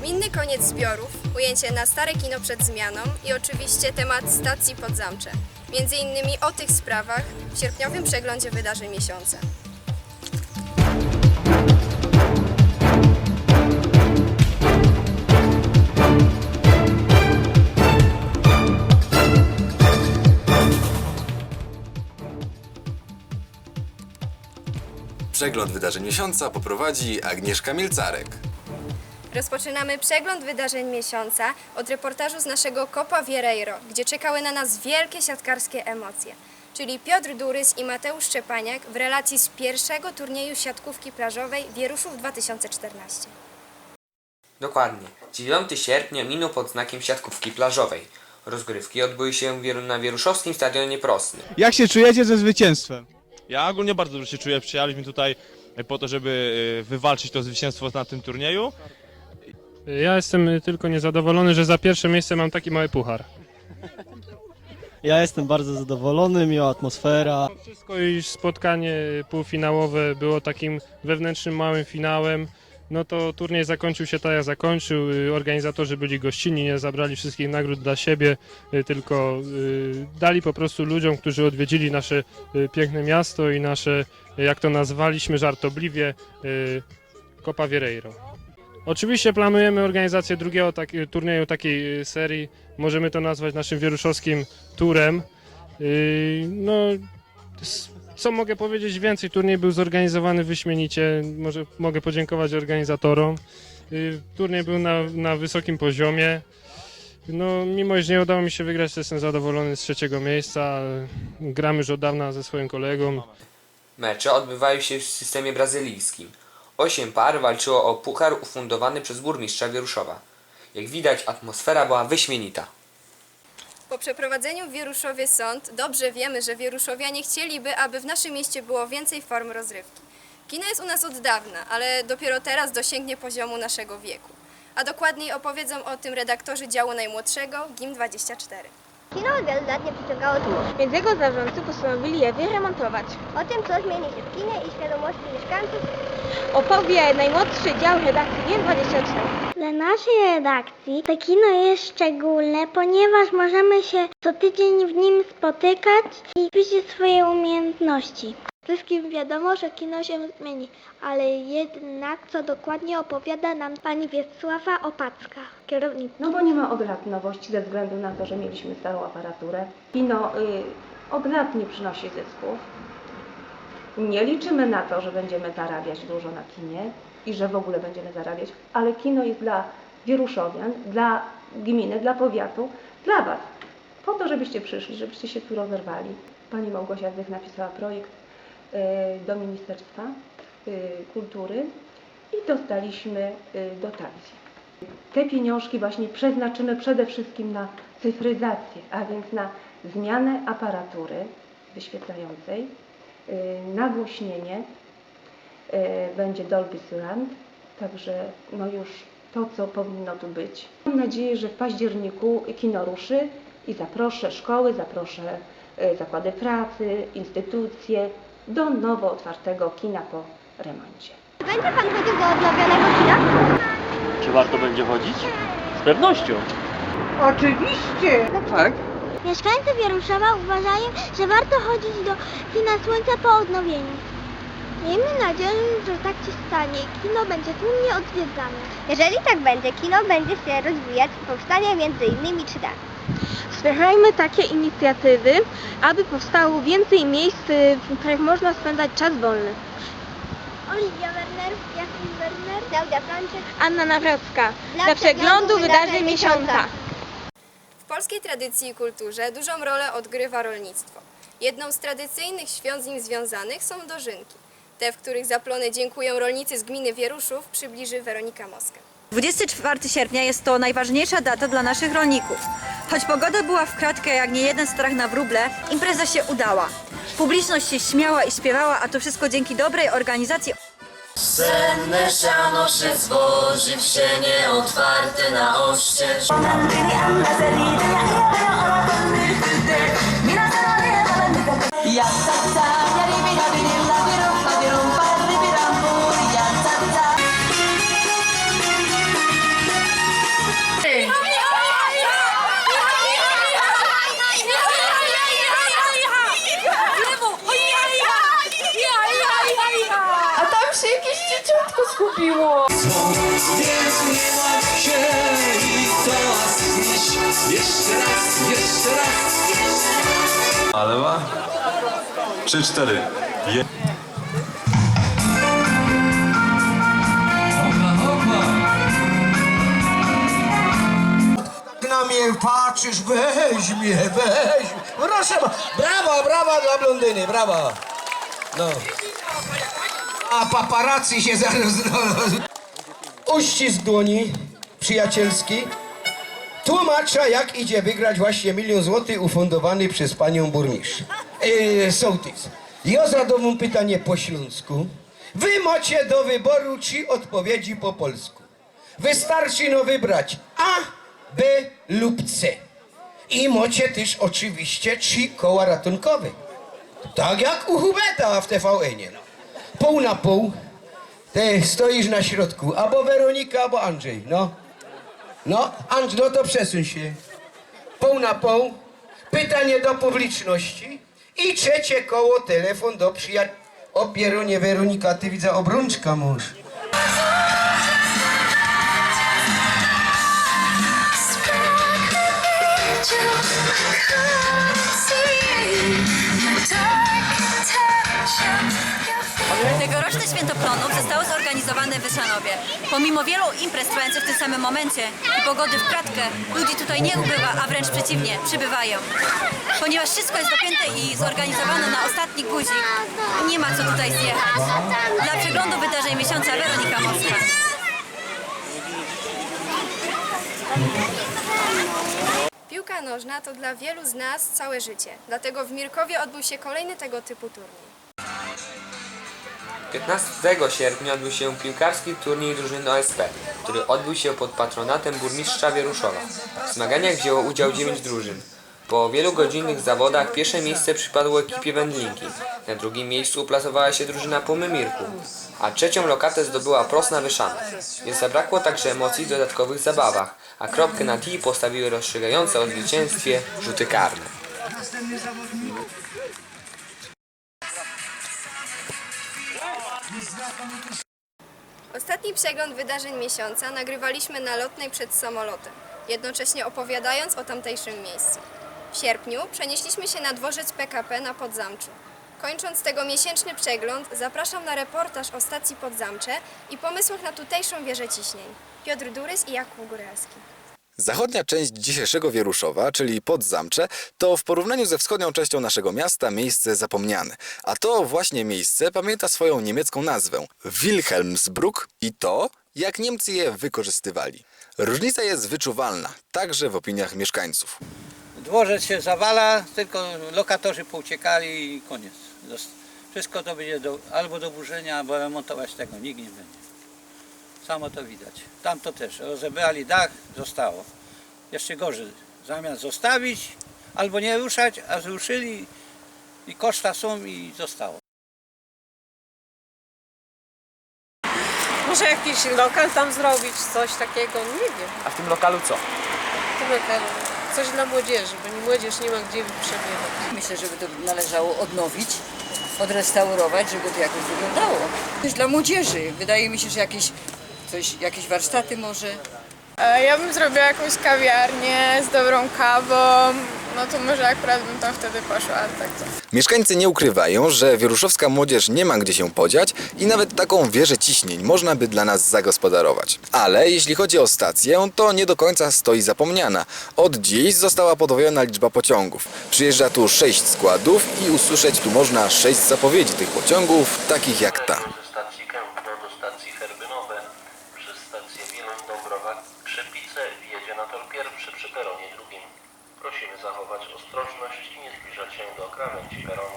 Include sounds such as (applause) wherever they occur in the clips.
Gminny koniec zbiorów, ujęcie na stare kino przed zmianą i oczywiście temat stacji pod Zamcze. Między innymi o tych sprawach w sierpniowym przeglądzie wydarzeń miesiąca. Przegląd wydarzeń miesiąca poprowadzi Agnieszka Milcarek. Rozpoczynamy przegląd wydarzeń miesiąca od reportażu z naszego Copa Viereiro, gdzie czekały na nas wielkie siatkarskie emocje. Czyli Piotr Durys i Mateusz Szczepaniak w relacji z pierwszego turnieju siatkówki plażowej Wieruszów 2014. Dokładnie. 9 sierpnia minął pod znakiem siatkówki plażowej. Rozgrywki odbyły się na Wieruszowskim Stadionie Prosnym. Jak się czujecie ze zwycięstwem? Ja ogólnie bardzo dobrze się czuję. Przyjechaliśmy tutaj po to, żeby e, wywalczyć to zwycięstwo na tym turnieju. Ja jestem tylko niezadowolony, że za pierwsze miejsce mam taki mały puchar. Ja jestem bardzo zadowolony, miła atmosfera. Wszystko iż spotkanie półfinałowe było takim wewnętrznym małym finałem. No to turniej zakończył się tak jak zakończył. Y, Organizatorzy byli gościnni, nie zabrali wszystkich nagród dla siebie, y, tylko y, dali po prostu ludziom, którzy odwiedzili nasze y, piękne miasto i nasze, y, jak to nazwaliśmy żartobliwie, y, Copa Viereiro. Oczywiście planujemy organizację drugiego tak, turnieju takiej y, serii. Możemy to nazwać naszym wieruszowskim turem. Yy, No, co mogę powiedzieć więcej? Turniej był zorganizowany wyśmienicie. Może mogę podziękować organizatorom. Yy, Turniej był na, na wysokim poziomie. No, mimo iż nie udało mi się wygrać, jestem zadowolony z trzeciego miejsca. Gramy już od dawna ze swoim kolegą. Mecze odbywały się w systemie brazylijskim. Osiem par walczyło o puchar ufundowany przez burmistrza Wieruszowa. Jak widać, atmosfera była wyśmienita. Po przeprowadzeniu w Wieruszowie sąd dobrze wiemy, że Wieruszowianie chcieliby, aby w naszym mieście było więcej form rozrywki. Kino jest u nas od dawna, ale dopiero teraz dosięgnie poziomu naszego wieku. A dokładniej opowiedzą o tym redaktorzy działu najmłodszego GIM24. Kino od wielu lat nie przyciągało tłumów. Więc jego zarządcy postanowili je wyremontować. O tym, co zmieni się w kinie i świadomości mieszkańców, Opowie najmłodszy dział redakcji GIM24. Dla naszej redakcji to kino jest szczególne, ponieważ możemy się co tydzień w nim spotykać i ćwiczyć swoje umiejętności. Wszystkim wiadomo, że kino się zmieni, ale jednak co dokładnie opowiada nam pani Wiesława Opacka, kierownik. No bo nie ma od lat nowości ze względu na to, że mieliśmy starą aparaturę. Kino y, od lat nie przynosi zysków. Nie liczymy na to, że będziemy zarabiać dużo na kinie i że w ogóle będziemy zarabiać, ale kino jest dla wieruszowian, dla gminy, dla powiatu, dla Was. Po to, żebyście przyszli, żebyście się tu rozerwali. Pani Małgosia Zdech napisała projekt do Ministerstwa y, Kultury i dostaliśmy y, dotację. Te pieniążki właśnie przeznaczymy przede wszystkim na cyfryzację, a więc na zmianę aparatury wyświetlającej, nagłośnienie, będzie Dolby Surround, także no już to, co powinno tu być. Mam nadzieję, że w październiku kino ruszy i zaproszę szkoły, zaproszę zakłady pracy, instytucje do nowo otwartego kina po remoncie. Będzie pan chodził do odnowionego kina? Czy warto będzie chodzić? Z pewnością. Mieszkańcy Wieruszowa uważają, że warto chodzić do kina Słońca po odnowieniu. Miejmy nadzieję, że tak się stanie i kino będzie tłumnie odwiedzane. Jeżeli tak będzie, kino będzie się rozwijać i powstanie m.in. 3D. Wspierajmy takie inicjatywy, aby powstało więcej miejsc, y, w których można spędzać czas wolny. Oliwia Werner, Jasmin Werner, Klaudia Franczyk. Anna Nawrocka Dla przeglądu wydarzeń miesiąca. W polskiej tradycji i kulturze dużą rolę odgrywa rolnictwo. Jedną z tradycyjnych świąt z nim związanych są dożynki. Te, w których zaplony dziękują rolnicy z gminy Wieruszów, przybliży Weronika Moska. 24 sierpnia jest to najważniejsza data dla naszych rolników. Choć pogoda była w kratkę jak nie jeden strach na wróble, impreza się udała. Publiczność się śmiała i śpiewała, a to wszystko dzięki dobrej organizacji Senne sienie otwarte na oścież. nastąpiło. Ale ma? Trzy, cztery. Je... Na mnie patrzysz, weź mnie, weź. Proszę, brawa, brawa dla blondyny, brawa. No. A paparazzi się zaraz... (laughs) Uścisk dłoni przyjacielski. Tłumacza, jak idzie wygrać właśnie milion złotych ufundowany przez panią burmistrz. Yy, sołtys. Ja zadam pytanie po śląsku. Wy macie do wyboru trzy odpowiedzi po polsku. Wystarczy no wybrać A, B lub C. I macie też oczywiście trzy koła ratunkowe. Tak jak u Hubeta w TVN-ie. Pół na pół. Ty stoisz na środku. Albo Weronika, albo Andrzej. No. No, Andrzej, no to przesuń się. Pół na pół. Pytanie do publiczności. I trzecie koło, telefon do przyjaciół. O Pierunie, Weronika, ty widzę obrączka mąż. Tegoroczne Święto Plonów zostało zorganizowane w Wyszanowie. Pomimo wielu imprez trwających w tym samym momencie i pogody w kratkę, ludzi tutaj nie ubywa, a wręcz przeciwnie, przybywają. Ponieważ wszystko jest dopięte i zorganizowane na ostatni guzik, nie ma co tutaj zjechać. Dla przeglądu wydarzeń miesiąca Weronika Moskwa. Piłka nożna to dla wielu z nas całe życie. Dlatego w Mirkowie odbył się kolejny tego typu turniej. 15 sierpnia odbył się piłkarski turniej drużyny OSP, który odbył się pod patronatem burmistrza Wieruszowa. W zmaganiach wzięło udział 9 drużyn. Po wielu godzinnych zawodach pierwsze miejsce przypadło ekipie Wędlinki. Na drugim miejscu uplasowała się drużyna Pumy Mirku, a trzecią lokatę zdobyła Prosna Wyszana. Nie zabrakło także emocji w dodatkowych zabawach, a kropkę na T postawiły rozstrzygające o zwycięstwie rzuty karne. Ostatni przegląd wydarzeń miesiąca nagrywaliśmy na lotnej przed samolotem, jednocześnie opowiadając o tamtejszym miejscu. W sierpniu przenieśliśmy się na dworzec PKP na Podzamczu. Kończąc tego miesięczny przegląd, zapraszam na reportaż o stacji Podzamcze i pomysłach na tutejszą wieżę ciśnień. Piotr Durys i Jakub Góralski. Zachodnia część dzisiejszego Wieruszowa, czyli Podzamcze, to w porównaniu ze wschodnią częścią naszego miasta miejsce zapomniane. A to właśnie miejsce pamięta swoją niemiecką nazwę Wilhelmsbrück i to, jak Niemcy je wykorzystywali. Różnica jest wyczuwalna, także w opiniach mieszkańców. Dworzec się zawala, tylko lokatorzy pouciekali i koniec. Wszystko to będzie do, albo do burzenia, albo remontować tego nikt nie będzie. Samo to widać. Tam to też. Rozebrali dach, zostało. Jeszcze gorzej. Zamiast zostawić, albo nie ruszać, a zruszyli i koszta są i zostało. Może jakiś lokal tam zrobić, coś takiego, nie wiem. A w tym lokalu co? W tym lokalu. Coś dla młodzieży, bo młodzież nie ma gdzie przebywać. Myślę, żeby to należało odnowić, odrestaurować, żeby to jakoś wyglądało. Też dla młodzieży. Wydaje mi się, że jakieś, coś, jakieś warsztaty może. Ja bym zrobiła jakąś kawiarnię z dobrą kawą, no to może akurat bym tam wtedy poszła, ale tak to. Mieszkańcy nie ukrywają, że wieruszowska młodzież nie ma gdzie się podziać i nawet taką wieżę ciśnień można by dla nas zagospodarować. Ale jeśli chodzi o stację, to nie do końca stoi zapomniana. Od dziś została podwojona liczba pociągów. Przyjeżdża tu sześć składów i usłyszeć tu można sześć zapowiedzi tych pociągów, takich jak ta. Przez stację Kępno do stacji Herbynowe, przez stację Wieluń-Dąbrowa, Krzepice wjedzie przy peronie drugim. Prosimy zachować ostrożność i nie zbliżać się do krawędzi peronu.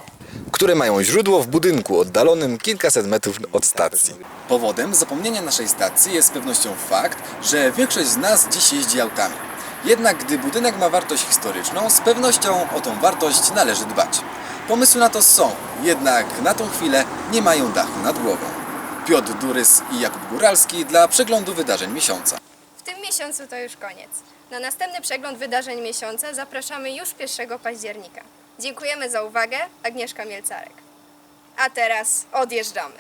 które mają źródło w budynku oddalonym kilkaset metrów od stacji. Powodem zapomnienia naszej stacji jest z pewnością fakt, że większość z nas dziś jeździ autami. Jednak gdy budynek ma wartość historyczną, z pewnością o tą wartość należy dbać. Pomysły na to są, jednak na tą chwilę nie mają dachu nad głową. Piotr Durys i Jakub Góralski dla przeglądu wydarzeń miesiąca. W tym miesiącu to już koniec. Na następny przegląd wydarzeń miesiąca zapraszamy już 1 października. Dziękujemy za uwagę, Agnieszka Mielcarek. A teraz odjeżdżamy.